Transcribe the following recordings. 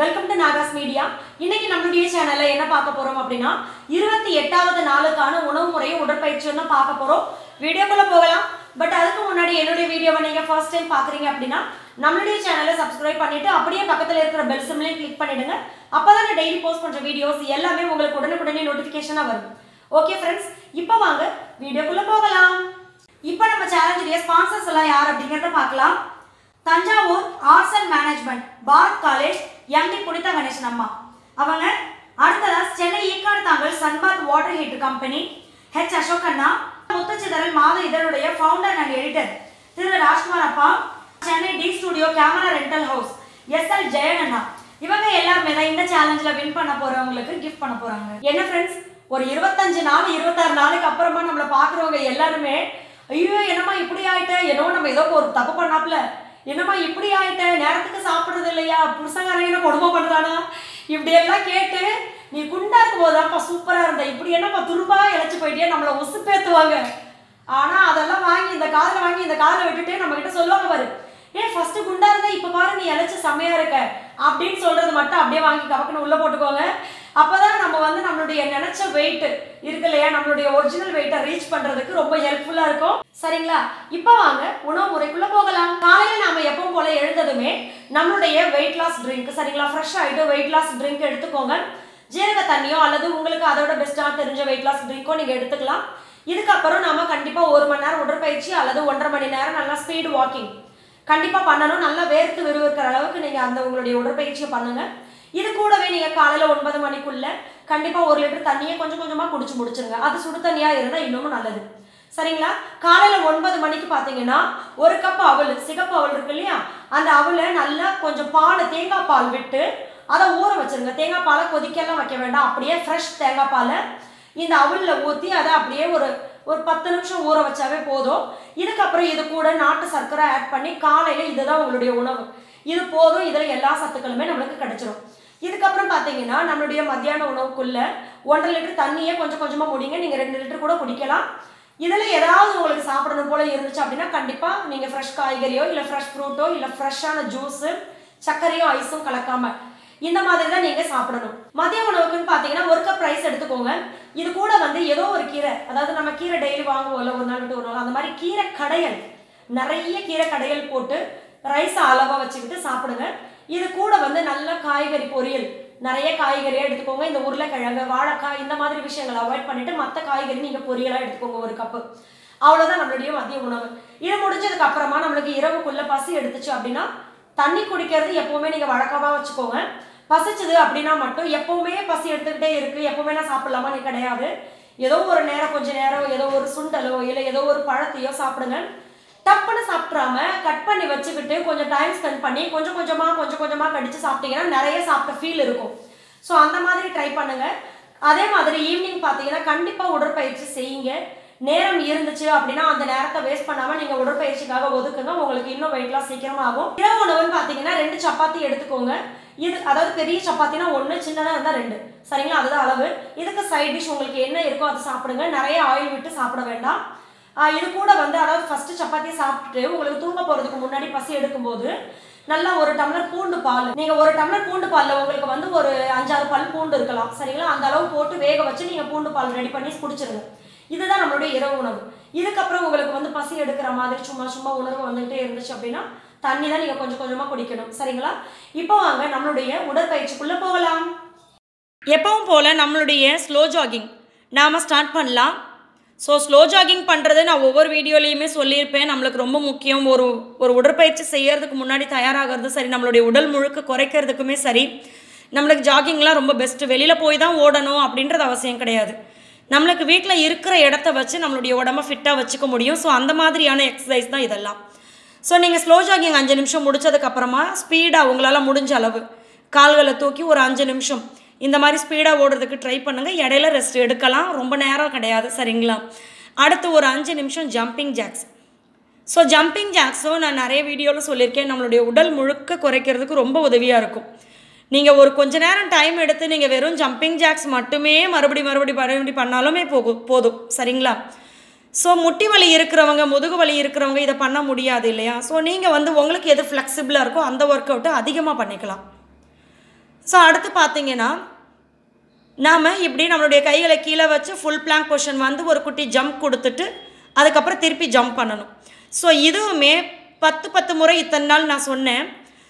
Welcome to Nahash media இன்னைக்கு நம்மளுடைய சேனல்ல என்ன பார்க்க போறோம் அப்படின்னா இருபத்தி எட்டாவது நாளுக்கான உணவு முறையும் உடற்பயிற்சியும் தான் பார்க்க போறோம். வீடியோக்குள்ள போகலாம். பட் அதுக்கு முன்னாடி என்னுடைய வீடியோவை நீங்க ஃபர்ஸ்ட் டைம் பாக்குறீங்க அப்படின்னா நம்மளுடைய சேனலை சப்ஸ்கிரைப் பண்ணிட்டு அப்படியே பக்கத்துல இருக்கிற பெல் சிம்லையும் கிளிக் பண்ணிடுங்க. அப்பதான் நான் டெய்லி போஸ்ட் பண்ற வீடியோஸ் எல்லாமே உங்களுக்கு உடனுக்குடனே நோட்டிபிகேஷனா வரும். ஓகே ஃப்ரெண்ட்ஸ் இப்போ வாங்க வீடியோக்குள்ள போகலாம். இப்போ நம்ம சேலஞ்சுடைய ஸ்பான்சர்ஸ் எல்லாம் யார் அப்படிங்கிறத பார்க்கலாம். Thanjavur arts and management Bharat college MD Punitha Ganesan அம்மா. அவங்க அடுத்ததா Chennai Ekkadu Thangal Sunbath water heater company H Ashok அண்ணா முத்துச்சிதறல் மாத இதழுடைய founder and editor Thiru Rajkumar அப்பா Chennai T studio camera rental house S L Jayan அண்ணா. இவங்க எல்லாருமே தான் இந்த சேலஞ்சில் win பண்ண போறவங்களுக்கு கிஃப்ட் பண்ண போறாங்க. என்ன ஃப்ரெண்ட்ஸ் ஒரு இருபத்தஞ்சு நாள் இருபத்தாறு நாளுக்கு அப்புறமா நம்மளை பார்க்குறவங்க எல்லாருமே ஐயோ என்னம்மா இப்படி ஆயிட்ட? என்னவோ நம்ம ஏதோ ஒரு தப்பு பண்ணாப்ல என்னம்மா இப்படி ஆயிட்ட? நேரத்துக்கு சாப்பிட்றது இல்லையா? புருஷங்காரங்க என்ன கொடுமை பண்ணுறானா இப்படி எல்லாம் கேட்டு நீ குண்டா இருக்கும் போதாப்பா சூப்பரா இருந்த. இப்படி என்னப்பா துரும்பா இழைச்சி போயிட்டே நம்மளை உசுப்பேத்துவாங்க ஆனா அதெல்லாம் வாங்கி இந்த காதில் வாங்கி இந்த காதில் விட்டுட்டு நம்ம கிட்ட சொல்லுவாங்க பாரு. ஏன் ஃபர்ஸ்ட் குண்டா இருந்தா இப்ப பாரு நீ இழைச்சு செம்மையா இருக்க. அப்படின்னு சொல்றது மட்டும் அப்படியே வாங்கி கவக்குன்னு உள்ள போட்டுக்கோங்க. அப்போதான் நம்ம வந்து நம்மளுடைய நினைச்ச வெயிட் இருக்கு இல்லையா? நம்மளுடைய ஒரிஜினல் வெயிட்டை ரீச் பண்றதுக்கு ரொம்ப ஹெல்ப்ஃபுல்லா இருக்கும். சரிங்களா? இப்போ வாங்க உணவு முறைக்குள்ள போகலாம். காலையில நாம எப்பவும் போல எழுந்ததுமே நம்மளுடைய வெயிட் லாஸ் ட்ரிங்க் சரிங்களா? ஃப்ரெஷ் ஆகிட்டு வெயிட் லாஸ் ட்ரிங்க் எடுத்துக்கோங்க. ஜீரக தண்ணியோ அல்லது உங்களுக்கு அதோட பெஸ்ட்டாக தெரிஞ்ச வெயிட் லாஸ் ட்ரிங்கோ நீங்க எடுத்துக்கலாம். இதுக்கப்புறம் நாம கண்டிப்பா ஒரு மணி நேரம் உடற்பயிற்சி அல்லது ஒன்றரை மணி நேரம் நல்லா ஸ்பீடு வாக்கிங் கண்டிப்பா பண்ணணும். நல்லா வேர்த்து விறுவிறுக்கிற அளவுக்கு நீங்க அந்த உங்களுடைய உடற்பயிற்சியை பண்ணுங்க. இது கூடவே நீங்க காலையில ஒன்பது மணிக்குள்ள கண்டிப்பா ஒரு லிட்டர் தண்ணியை கொஞ்சம் கொஞ்சமா குடிச்சு முடிச்சிருங்க. அது சுடு தண்ணியா இருந்தா இன்னமும் நல்லது. சரிங்களா? காலையில ஒன்பது மணிக்கு பாத்தீங்கன்னா ஒரு கப் அவல் சிகப்பு அவல் இருக்கு இல்லையா? அந்த அவலை நல்லா கொஞ்சம் பால் தேங்காய் பால் விட்டு அதை ஊற வச்சிருங்க. தேங்காய் பாலை கொதிக்கெல்லாம் வைக்க வேண்டாம். அப்படியே ஃப்ரெஷ் தேங்காய் பாலை இந்த அவலில் ஊற்றி அதை அப்படியே ஒரு ஒரு பத்து நிமிஷம் ஊற வச்சாவே போதும். இதுக்கப்புறம் இது கூட நாட்டு சர்க்கரை ஆட் பண்ணி காலையில் இதுதான் உங்களுடைய உணவு. இது போதும். இதில் எல்லா சத்துக்களுமே நம்மளுக்கு கிடைச்சிரும். இதுக்கப்புறம் பார்த்தீங்கன்னா நம்மளுடைய மத்தியான உணவுக்குள்ள ஒன்றரை லிட்டர் தண்ணியே கொஞ்சம் கொஞ்சமாக முடிங்க நீங்கள் ரெண்டு லிட்டர் கூட குடிக்கலாம். இதில் ஏதாவது உங்களுக்கு சாப்பிடணும் போல இருந்துச்சு அப்படின்னா கண்டிப்பாக நீங்கள் ஃப்ரெஷ் காய்கறியோ இல்லை ஃப்ரெஷ் ஃப்ரூட்டோ இல்லை ஃப்ரெஷ்ஷான ஜூஸு சர்க்கரையோ ஐஸும் கலக்காம இந்த மாதிரி தான் நீங்கள் சாப்பிடணும். மதிய உணவுக்குன்னு பார்த்தீங்கன்னா ஒரு கப் ரைஸ் எடுத்துக்கோங்க. இது கூட வந்து ஏதோ ஒரு கீரை அதாவது நம்ம கீரை டெய்லி வாங்குவோம்ல ஒரு நாள் விட்டு ஒரு நாள். அந்த மாதிரி கீரை கடையல் நிறைய கீரை கடையல் போட்டு ரைஸை அளவாக வச்சுக்கிட்டு சாப்பிடுங்க. இது கூட வந்து நல்ல காய்கறி பொரியல். நிறைய காய்கறியாக எடுத்துக்கோங்க. இந்த உருளைக்கிழங்கு வாழைக்காய் இந்த மாதிரி விஷயங்களை அவாய்ட் பண்ணிட்டு மற்ற காய்கறி நீங்கள் பொரியலாக எடுத்துக்கோங்க ஒரு கப்பு அவ்வளோதான் நம்மளுடைய மதிய உணவு. இது முடிஞ்சதுக்கு அப்புறமா நம்மளுக்கு இரவுக்குள்ள பசி எடுத்துச்சு அப்படின்னா தண்ணி குடிக்கிறது எப்பவுமே நீங்கள் வழக்கமாக வச்சுக்கோங்க. பசிச்சது அப்படின்னா மட்டும் எப்பவுமே பசி எடுத்துக்கிட்டே இருக்கு. எப்பவுமே நான் சாப்பிடலாமா? நீ கிடையாது. ஏதோ ஒரு நேரம் கொஞ்சம் நேரம் ஏதோ ஒரு சுண்டலோ இல்லை ஏதோ ஒரு பழத்தையோ சாப்பிடுங்க. டப்புன்னு சாப்பிட்றாம கட் பண்ணி வச்சுக்கிட்டு கொஞ்சம் டைம் ஸ்பெண்ட் பண்ணி கொஞ்சம் கொஞ்சமாக கொஞ்சம் கொஞ்சமாக கடிச்சு சாப்பிட்டீங்கன்னா நிறைய சாப்பிட்ட ஃபீல் இருக்கும். ஸோ அந்த மாதிரி ட்ரை பண்ணுங்கள் அதே மாதிரி ஈவினிங் பார்த்தீங்கன்னா கண்டிப்பாக உடற்பயிற்சி செய்யுங்க. நேரம் இருந்துச்சு அப்படின்னா அந்த நேரத்தை வேஸ்ட் பண்ணாமல் நீங்கள் உடற்பயிற்சிக்காக ஒதுக்குங்க. உங்களுக்கு இன்னும் வெயிட் லாஸ் சீக்கிரமா இரவு உணவுன்னு பார்த்தீங்கன்னா ரெண்டு சப்பாத்தி எடுத்துக்கோங்க. இது அதாவது பெரிய சப்பாத்தினா ஒன்று சின்னதாக இருந்தால் ரெண்டு. சரிங்களா? அதுதான் அளவு. இதுக்கு சைட் டிஷ் உங்களுக்கு என்ன இருக்கோ அதை சாப்பிடுங்க. நிறைய ஆயில் விட்டு சாப்பிட வேண்டாம். இது கூட வந்து அதாவது ஃபர்ஸ்ட் சப்பாத்தி சாப்பிட்டுட்டு உங்களுக்கு தூங்க போறதுக்கு முன்னாடி பசி எடுக்கும்போது நல்லா ஒரு டம்ளர் பூண்டு பால். நீங்க ஒரு டம்ளர் பூண்டு பால்ல உங்களுக்கு வந்து ஒரு அஞ்சாறு பல் பூண்டு இருக்கலாம். சரிங்களா? அந்த அளவு போட்டு வேக வச்சு நீங்க பூண்டு பால் ரெடி பண்ணி குடிச்சிருங்க. இதுதான் நம்மளுடைய இரவு உணவு. இதுக்கப்புறம் உங்களுக்கு வந்து பசி எடுக்கிற மாதிரி சும்மா சும்மா உணர்வு வந்துகிட்டே இருந்துச்சு அப்படின்னா தண்ணி தான் நீங்க கொஞ்சம் கொஞ்சமா குடிக்கணும். சரிங்களா? இப்போ வாங்க நம்மளுடைய உடற்பயிற்சிக்குள்ள போகலாம். எப்பவும் போல நம்மளுடைய ஸ்லோ ஜாகிங் நாம ஸ்டார்ட் பண்ணலாம். ஸோ ஸ்லோ ஜாகிங் பண்ணுறது நான் ஒவ்வொரு வீடியோலையுமே சொல்லியிருப்பேன். நம்மளுக்கு ரொம்ப முக்கியம். ஒரு ஒரு உடற்பயிற்சி செய்கிறதுக்கு முன்னாடி தயாராகிறது சரி. நம்மளுடைய உடல் முழுக்க குறைக்கிறதுக்குமே சரி. நம்மளுக்கு ஜாகிங்லாம் ரொம்ப பெஸ்ட்டு வெளியில் போய் தான் ஓடணும் அப்படின்றது அவசியம் கிடையாது. நம்மளுக்கு வீட்டில் இருக்கிற இடத்த வச்சு நம்மளுடைய உடம்ப ஃபிட்டாக வச்சுக்க முடியும். ஸோ அந்த மாதிரியான எக்ஸசைஸ் தான் இதெல்லாம். ஸோ நீங்கள் ஸ்லோ ஜாகிங் அஞ்சு நிமிஷம் முடிச்சதுக்கப்புறமா ஸ்பீடாக உங்களால் முடிஞ்ச அளவு கால்களை தூக்கி ஒரு அஞ்சு நிமிஷம் இந்த மாதிரி ஸ்பீடாக ஓடுறதுக்கு ட்ரை பண்ணுங்கள் இடையில ரெஸ்ட் எடுக்கலாம். ரொம்ப நேரம் கிடையாது சரிங்களா? அடுத்து ஒரு அஞ்சு நிமிஷம் ஜம்பிங் ஜாக்ஸ் ஸோ ஜம்பிங் ஜாக்ஸும் நான் நிறைய வீடியோவில் சொல்லியிருக்கேன். நம்மளுடைய உடல் முழுக்க குறைக்கிறதுக்கு ரொம்ப உதவியாக இருக்கும். நீங்கள் ஒரு கொஞ்ச நேரம் டைம் எடுத்து நீங்கள் வெறும் ஜம்பிங் ஜாக்ஸ் மட்டுமே மறுபடி மறுபடி மறுபடி பண்ணாலுமே போகும் போதும் சரிங்களா? ஸோ முட்டி வலி இருக்கிறவங்க முதுகு வலி இருக்கிறவங்க இதை பண்ண முடியாது இல்லையா? ஸோ நீங்கள் வந்து உங்களுக்கு எது ஃப்ளெக்சிபிளாக இருக்கோ அந்த ஒர்க் அவுட்டை அதிகமாக பண்ணிக்கலாம். ஸோ அடுத்து பார்த்தீங்கன்னா நாம் இப்படி நம்மளுடைய கைகளை கீழே வச்சு ஃபுல் பிளாங்க் கொஷன் வந்து ஒரு குட்டி ஜம்ப் கொடுத்துட்டு அதுக்கப்புறம் திருப்பி ஜம்ப் பண்ணணும். ஸோ இதுவுமே பத்து பத்து முறை இத்தனை நாள் நான் சொன்னேன்.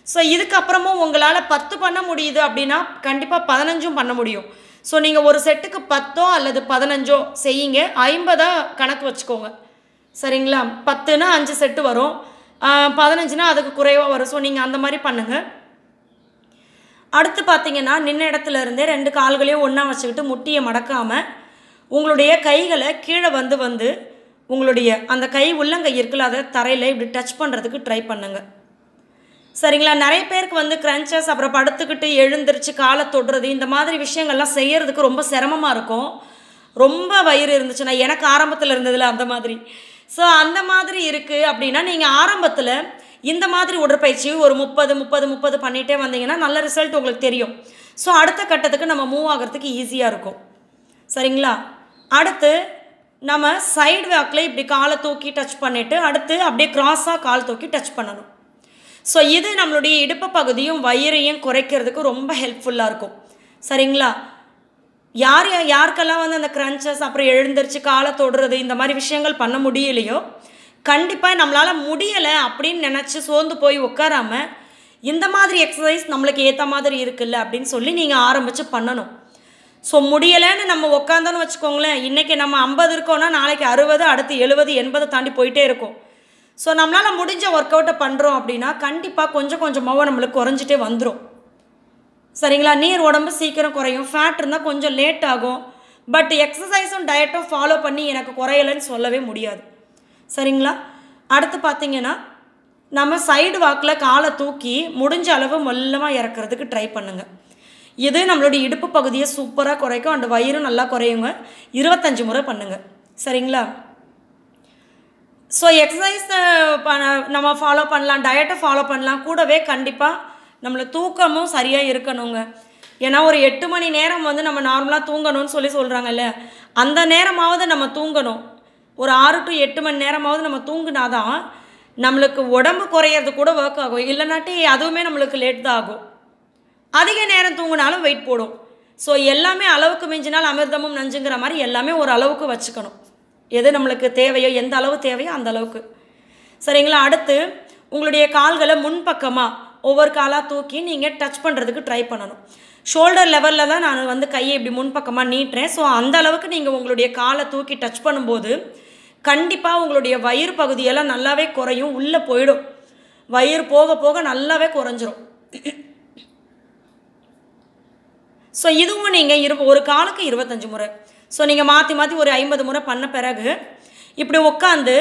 ஸோ இதுக்கப்புறமும் உங்களால் பத்து பண்ண முடியுது அப்படின்னா கண்டிப்பாக பதினஞ்சும் பண்ண முடியும். ஸோ நீங்கள் ஒரு செட்டுக்கு பத்தோ அல்லது பதினஞ்சோ செய்யுங்க. ஐம்பதாக கணக்கு வச்சுக்கோங்க. சரிங்களா? பத்துனா அஞ்சு செட்டு வரும். பதினஞ்சுனா அதுக்கு குறைவாக வரும். ஸோ நீங்கள் அந்த மாதிரி பண்ணுங்கள் அடுத்து பார்த்தீங்கன்னா நின்ன இடத்துல இருந்தே ரெண்டு கால்களையும் ஒன்றா வச்சுக்கிட்டு முட்டியை மடக்காமல் உங்களுடைய கைகளை கீழே வந்து வந்து உங்களுடைய அந்த கை உள்ளங்கை இருக்குல்ல அதை தரையில் இப்படி டச் பண்ணுறதுக்கு ட்ரை பண்ணுங்க. சரிங்களா? நிறைய பேருக்கு வந்து க்ரன்ச்சஸ் அப்புறம் படுத்துக்கிட்டு எழுந்திரிச்சு காலை தொடுறது இந்த மாதிரி விஷயங்கள்லாம் செய்கிறதுக்கு ரொம்ப சிரமமாக இருக்கும். ரொம்ப வயிறு இருந்துச்சுன்னா எனக்கு ஆரம்பத்தில் இருந்ததில்ல அந்த மாதிரி. ஸோ அந்த மாதிரி இருக்குது அப்படின்னா நீங்கள் ஆரம்பத்தில் இந்த மாதிரி உடற்பயிற்சி ஒரு முப்பது முப்பது முப்பது பண்ணிகிட்டே வந்தீங்கன்னா நல்ல ரிசல்ட் உங்களுக்கு தெரியும். ஸோ அடுத்த கட்டத்துக்கு நம்ம மூவ் ஆகிறதுக்கு ஈஸியாக இருக்கும். சரிங்களா? அடுத்து நம்ம சைடு வாக்கில் இப்படி காலை தூக்கி டச் பண்ணிவிட்டு அடுத்து அப்படியே க்ராஸாக கால் தூக்கி டச் பண்ணணும். ஸோ இது நம்மளுடைய இடுப்பு பகுதியும் வயிறையும் குறைக்கிறதுக்கு ரொம்ப ஹெல்ப்ஃபுல்லாக இருக்கும். சரிங்களா? யார் யா- யாருக்கெல்லாம் வந்து அந்த க்ரன்ச்சஸ் அப்புறம் எழுந்திரிச்சு காலை தொடுறது இந்த மாதிரி விஷயங்கள் பண்ண முடியலையோ கண்டிப்பாக நம்மளால் முடியலை அப்படின்னு நினச்சி சோர்ந்து போய் உட்காராம இந்த மாதிரி எக்ஸசைஸ் நம்மளுக்கு ஏற்ற மாதிரி இருக்குல்ல அப்படின்னு சொல்லி நீங்கள் ஆரம்பித்து பண்ணணும். ஸோ முடியலைன்னு நம்ம உட்காந்தோன்னு வச்சுக்கோங்களேன் இன்றைக்கி நம்ம ஐம்பது இருக்கோன்னா நாளைக்கு அறுபது அடுத்து எழுபது எண்பது தாண்டி போயிட்டே இருக்கும். ஸோ நம்மளால் முடிஞ்ச ஒர்க் அவுட்டை பண்ணுறோம் அப்படின்னா கண்டிப்பாக கொஞ்சம் கொஞ்சமாக நம்மளுக்கு குறைஞ்சிட்டே வந்துடும் சரிங்களா? நீர் உடம்பு சீக்கிரம் குறையும். ஃபேட் இருந்தால் கொஞ்சம் லேட் ஆகும். பட் எக்ஸசைஸும் டயட்டும் ஃபாலோ பண்ணி எனக்கு குறையலைன்னு சொல்லவே முடியாது. சரிங்களா? அடுத்து பார்த்தீங்கன்னா நம்ம சைடு வாக்கில் காலை தூக்கி முடிஞ்ச அளவு மெல்லமாக இறக்குறதுக்கு ட்ரை பண்ணுங்க. இது நம்மளுடைய இடுப்பு பகுதியை சூப்பராக குறைக்கும் அண்ட் வயிறும் நல்லா குறையுங்க. இருபத்தஞ்சு முறை பண்ணுங்கள் சரிங்களா? ஸோ எக்ஸசைஸ் நம்ம ஃபாலோ பண்ணலாம் டயட்டை ஃபாலோ பண்ணலாம். கூடவே கண்டிப்பாக நம்மளை தூக்கமும் சரியாக இருக்கணுங்க. ஏன்னா ஒரு எட்டு மணி நேரம் வந்து நம்ம நார்மலாக தூங்கணும்னு சொல்லி சொல்கிறாங்கல்ல அந்த நேரமாவது நம்ம தூங்கணும். ஒரு ஆறு டு எட்டு மணி நேரமாவது நம்ம தூங்குனாதான் நம்மளுக்கு உடம்பு குறையிறது கூட ஒர்க் ஆகும். இல்லைனாட்டி அதுவுமே நம்மளுக்கு லேட் தான் ஆகும். அதிக நேரம் தூங்கினாலும் வெயிட் போடும். ஸோ எல்லாமே அளவுக்கு மிஞ்சினால் அமிர்தமும் நஞ்சுங்கிற மாதிரி எல்லாமே ஒரு அளவுக்கு வச்சுக்கணும். எது நம்மளுக்கு தேவையோ எந்த அளவு தேவையோ அந்த அளவுக்கு. சரிங்களா? அடுத்து உங்களுடைய கால்களை முன்பக்கமாக ஒவ்வொரு காலாக தூக்கி நீங்கள் டச் பண்ணுறதுக்கு ட்ரை பண்ணணும். ஷோல்டர் லெவலில் தான் நான் வந்து கையை இப்படி முன்பக்கமாக நீட்டுறேன். ஸோ அந்த அளவுக்கு நீங்கள் உங்களுடைய காலை தூக்கி டச் பண்ணும்போது கண்டிப்பாக உங்களுடைய வயிறு பகுதியெல்லாம் நல்லாவே குறையும் உள்ளே போயிடும். வயிறு போக போக நல்லாவே குறைஞ்சிரும். ஸோ இதுவும் நீங்கள் இரு ஒரு காலுக்கு இருபத்தஞ்சு முறை. ஸோ நீங்கள் மாற்றி மாற்றி ஒரு ஐம்பது முறை பண்ண பிறகு இப்படி உட்காந்து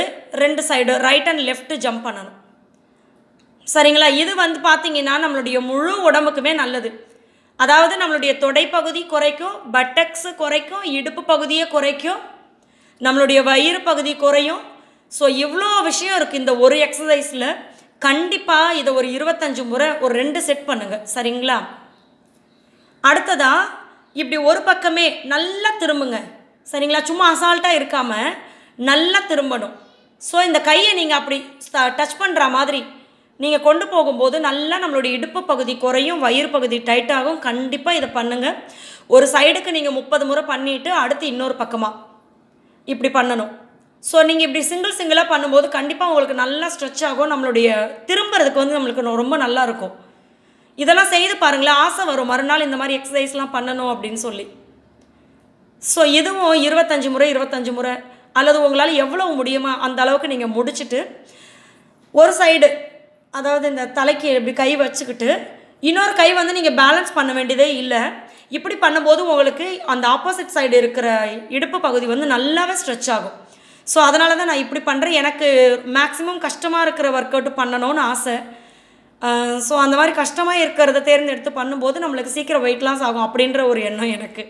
ரெண்டு side right and left jump பண்ணணும். சரிங்களா? இது வந்து பார்த்தீங்கன்னா நம்மளுடைய முழு உடம்புக்குமே நல்லது. அதாவது நம்மளுடைய தொடைப்பகுதி குறைக்கும் பட்டக்ஸ் குறைக்கும் இடுப்பு பகுதியை குறைக்கும் நம்மளுடைய வயிறு பகுதி குறையும். ஸோ இவ்வளோ விஷயம் இருக்குது இந்த ஒரு எக்ஸசைஸில் கண்டிப்பாக இதை ஒரு இருபத்தஞ்சு முறை ஒரு ரெண்டு செட் பண்ணுங்கள் சரிங்களா? அடுத்ததாக இப்படி ஒரு பக்கமே நல்லா திரும்புங்க. சரிங்களா? சும்மா அசால்ட்டாக இருக்காமல் நல்லா திரும்பணும். ஸோ இந்த கையை நீங்கள் அப்படி டச் பண்ணுற மாதிரி நீங்கள் கொண்டு போகும்போது நல்லா நம்மளுடைய இடுப்பு பகுதி குறையும் வயிறு பகுதி டைட்டாகும் கண்டிப்பாக இதை பண்ணுங்கள் ஒரு சைடுக்கு நீங்கள் முப்பது முறை பண்ணிவிட்டு அடுத்து இன்னொரு பக்கமாக இப்படி பண்ணணும். ஸோ நீங்கள் இப்படி சிங்கிள் சிங்கிளாக பண்ணும்போது கண்டிப்பாக உங்களுக்கு நல்லா ஸ்ட்ரெச் ஆகும். நம்மளுடைய திரும்புறதுக்கு வந்து நம்மளுக்கு ரொம்ப நல்லா இருக்கும். இதெல்லாம் செய்து பாருங்களேன். ஆசை வரும். மறுநாள் இந்த மாதிரி எக்ஸசைஸ்லாம் பண்ணணும் அப்படின்னு சொல்லி. ஸோ இதுவும் இருபத்தஞ்சு முறை இருபத்தஞ்சு முறை. அல்லது உங்களால் எவ்வளோ முடியுமோ? அந்த அளவுக்கு நீங்கள் முடிச்சுட்டு ஒரு சைடு அதாவது இந்த தலைக்கு இப்படி கை வச்சுக்கிட்டு இன்னொரு கை வந்து நீங்கள் பேலன்ஸ் பண்ண வேண்டியதே இல்லை. இப்படி பண்ணும்போது உங்களுக்கு அந்த ஆப்போசிட் சைடு இருக்கிற இடுப்பு பகுதி வந்து நல்லாவே ஸ்ட்ரெச் ஆகும். ஸோ அதனால தான் நான் இப்படி பண்ணுறேன் எனக்கு மேக்ஸிமம் கஷ்டமாக இருக்கிற ஒர்க் அவுட் பண்ணணும்னு ஆசை. ஸோ அந்த மாதிரி கஷ்டமாக இருக்கிறத தேர்ந்தெடுத்து பண்ணும்போது நம்மளுக்கு சீக்கிரம் வெயிட் லாஸ் ஆகும் அப்படின்ற ஒரு எண்ணம் எனக்கு.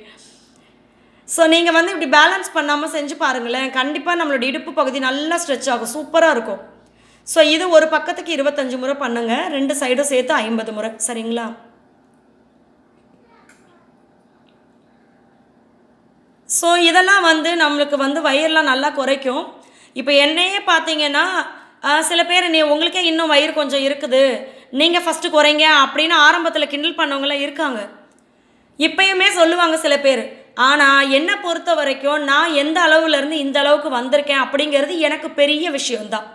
ஸோ நீங்கள் வந்து இப்படி பேலன்ஸ் பண்ணாமல் செஞ்சு பாருங்களேன். கண்டிப்பாக நம்மளோட இடுப்பு பகுதி நல்லா ஸ்ட்ரெச் ஆகும். சூப்பராக இருக்கும். ஸோ இது ஒரு பக்கத்துக்கு இருபத்தஞ்சு முறை பண்ணுங்கள் ரெண்டு சைடும் சேர்த்து ஐம்பது முறை. சரிங்களா? ஸோ இதெல்லாம் வந்து நம்மளுக்கு வந்து வயிறுலாம் நல்லா குறைக்கும். இப்போ என்னையே பார்த்தீங்கன்னா சில பேர் நீ உங்களுக்கே இன்னும் வயிறு கொஞ்சம் இருக்குது. நீங்கள் ஃபஸ்ட்டு குறைங்க அப்படின்னு ஆரம்பத்தில் கிண்டல் பண்ணவங்களாம் இருக்காங்க. இப்பயுமே சொல்லுவாங்க சில பேர். ஆனால் என்னை பொறுத்த வரைக்கும் நான் எந்த அளவுலேருந்து இந்த அளவுக்கு வந்திருக்கேன் அப்படிங்கிறது எனக்கு பெரிய விஷயந்தான்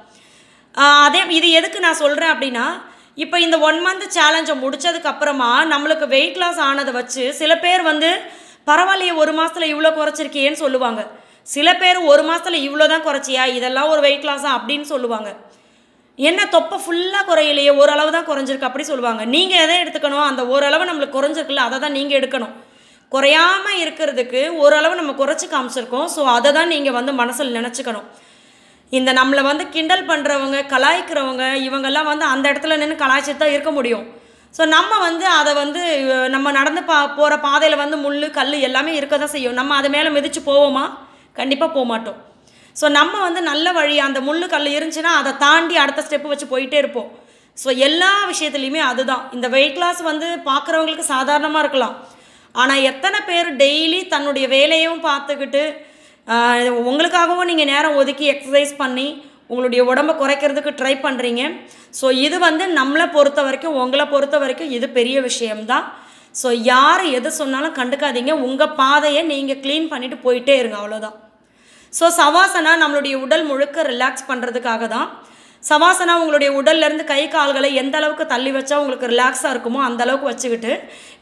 அதே இது எதுக்கு நான் சொல்கிறேன் அப்படின்னா இப்போ இந்த ஒன் மந்த் சேலஞ்சை முடித்ததுக்கப்புறமா நம்மளுக்கு வெயிட் லாஸ் ஆனதை வச்சு சில பேர் வந்து பரவாயில்லையே ஒரு மாதத்தில் இவ்வளோ குறைச்சிருக்கியேன்னு சொல்லுவாங்க. சில பேர் ஒரு மாதத்தில் இவ்வளோ தான் குறைச்சியா இதெல்லாம் ஒரு வெயிட் லாஸா அப்படின்னு சொல்லுவாங்க. என்ன தொப்பை ஃபுல்லாக குறையலையே ஓரளவு தான் குறைஞ்சிருக்கு அப்படி சொல்லுவாங்க. நீங்கள் எதை எடுத்துக்கணும்? அந்த ஓரளவு நம்மளுக்கு குறைஞ்சிருக்குல்ல அதை தான் நீங்கள் எடுக்கணும். குறையாமல் இருக்கிறதுக்கு ஓரளவு நம்ம குறைச்சி காமிச்சிருக்கோம். ஸோ அதை தான் நீங்கள் வந்து மனசில் நினச்சிக்கணும். இந்த நம்மளை வந்து கிண்டல் பண்ணுறவங்க கலாய்க்கிறவங்க இவங்கெல்லாம் வந்து அந்த இடத்துல நின்று கலாய்ச்சிட்டு தான் இருக்க முடியும். ஸோ நம்ம வந்து அதை வந்து நம்ம நடந்து பா போகிற பாதையில் வந்து முள் கல் எல்லாமே இருக்க தான் செய்யும். நம்ம அது மேலே மிதித்து போவோமா? கண்டிப்பாக போக மாட்டோம் ஸோ நம்ம வந்து நல்ல வழி அந்த முள் கல் இருந்துச்சுன்னா அதை தாண்டி அடுத்த ஸ்டெப்பு வச்சு போயிட்டே இருப்போம். ஸோ எல்லா விஷயத்துலையுமே அதுதான். இந்த வெயிட் லாஸ் வந்து பார்க்குறவங்களுக்கு சாதாரணமாக இருக்கலாம். ஆனால் எத்தனை பேர் டெய்லி தன்னுடைய வேலையும் பார்த்துக்கிட்டு உங்களுக்காகவும் நீங்கள் நேரம் ஒதுக்கி எக்ஸசைஸ் பண்ணி உங்களுடைய உடம்பை குறைக்கிறதுக்கு ட்ரை பண்ணுறீங்க ஸோ இது வந்து நம்மளை பொறுத்த வரைக்கும் உங்களை பொறுத்த வரைக்கும் இது பெரிய விஷயம்தான். ஸோ யார் எது சொன்னாலும் கண்டுக்காதீங்க. உங்கள் பாதையை நீங்கள் க்ளீன் பண்ணிவிட்டு போயிட்டே இருங்க அவ்வளோதான் ஸோ சவாசனா நம்மளுடைய உடல் முழுக்க ரிலாக்ஸ் பண்ணுறதுக்காக தான் சவாசனா உங்களுடைய உடல்லேருந்து கை கால்களை எந்த அளவுக்கு தள்ளி வச்சா உங்களுக்கு ரிலாக்ஸாக இருக்குமோ அந்த அளவுக்கு வச்சுக்கிட்டு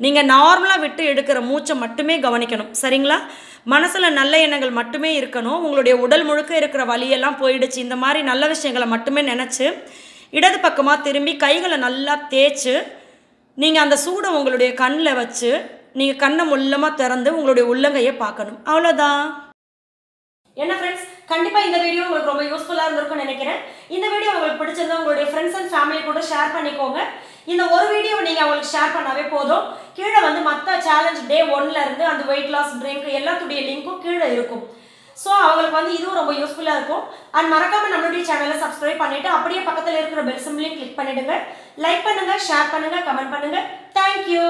நீங்கள் நார்மலாக விட்டு எடுக்கிற மூச்சை மட்டுமே கவனிக்கணும். சரிங்களா? மனசில் நல்ல எண்ணங்கள் மட்டுமே இருக்கணும். உங்களுடைய உடல் முழுக்க இருக்கிற வலியெல்லாம் போயிடுச்சு. இந்த மாதிரி நல்ல விஷயங்களை மட்டுமே நினச்சி இடது பக்கமாக திரும்பி கைகளை நல்லா தேய்ச்சி நீங்கள் அந்த சூடை உங்களுடைய கண்ணில் வச்சு நீங்கள் கண்ணை முள்ளமாக திறந்து உங்களுடைய உள்ளங்கையை பார்க்கணும். அவ்வளோதான் என்ன ஃப்ரெண்ட்ஸ் கண்டிப்பாக இந்த வீடியோ உங்களுக்கு ரொம்ப யூஸ்ஃபுல்லாக இருந்திருக்கும்னு நினைக்கிறேன். இந்த வீடியோ உங்களுக்கு பிடிச்சிருந்தா உங்களுடைய ஃப்ரெண்ட்ஸ் அண்ட் ஃபேமிலி கூட ஷேர் பண்ணிக்கோங்க. இந்த ஒரு வீடியோ நீங்கள் அவங்களுக்கு ஷேர் பண்ணாவே போதும். கீழே வந்து மற்ற சேலஞ்ச் டே ஒன்லேருந்து அந்த வெயிட் லாஸ் ட்ரிங்க் எல்லாத்துடைய லிங்க்கும் கீழே இருக்கும். ஸோ அவங்களுக்கு வந்து இதுவும் ரொம்ப யூஸ்ஃபுல்லாக இருக்கும். அண்ட் மறக்காமல் நம்மளுடைய சேனலை சப்ஸ்கிரைப் பண்ணிவிட்டு அப்படியே பக்கத்தில் இருக்கிற பெல் சிம்லையும் கிளிக் பண்ணிவிடுங்க லைக் பண்ணுங்கள் ஷேர் பண்ணுங்கள் கமெண்ட் பண்ணுங்கள் தேங்க்யூ